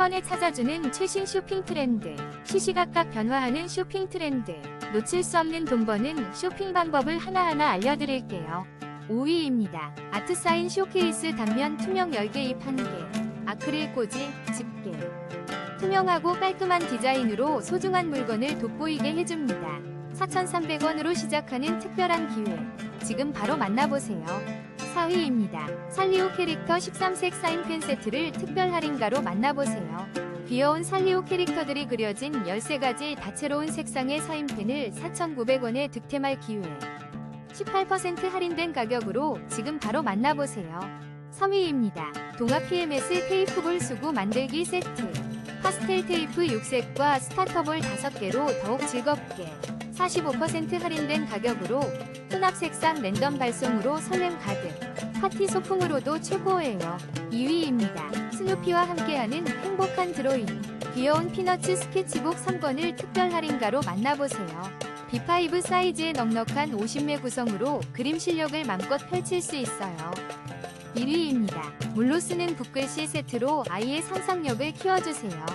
번에 찾아주는 최신 쇼핑 트렌드. 시시각각 변화하는 쇼핑 트렌드. 놓칠 수 없는 돈 버는 쇼핑 방법을 하나하나 알려드릴게요. 5위입니다. 아트 사인 쇼케이스 단면 투명 열개 입 1개. 아크릴 꽂이, 집게. 투명하고 깔끔한 디자인으로 소중한 물건을 돋보이게 해줍니다. 4,300원으로 시작하는 특별한 기회. 지금 바로 만나보세요. 4위입니다. 살리오 캐릭터 13색 사인펜 세트를 특별 할인가로 만나보세요. 귀여운 살리오 캐릭터들이 그려진 13가지 다채로운 색상의 사인펜을 4,900원에 득템할 기회. 18% 할인된 가격으로 지금 바로 만나보세요. 3위입니다. 동아 PMS 테이프볼 수구 만들기 세트. 파스텔 테이프 6색과 스타터볼 5개로 더욱 즐겁게 45% 할인된 가격으로 혼합 색상 랜덤 발송으로 설렘 가득. 파티 소품으로도 최고예요. 2위입니다. 스누피와 함께하는 행복한 드로잉. 귀여운 피너츠 스케치북 3권을 특별 할인가로 만나보세요 B5 사이즈의 넉넉한 50매 구성으로 그림 실력을 맘껏 펼칠 수 있어요 1위입니다. 물로 쓰는 붓글씨 세트로 아이의 상상력을 키워주세요.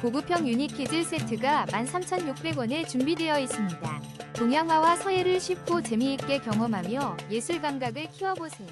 고급형 유니키즈 세트가 13,600원에 준비되어 있습니다. 동양화와 서예를 쉽고 재미있게 경험하며 예술 감각을 키워보세요.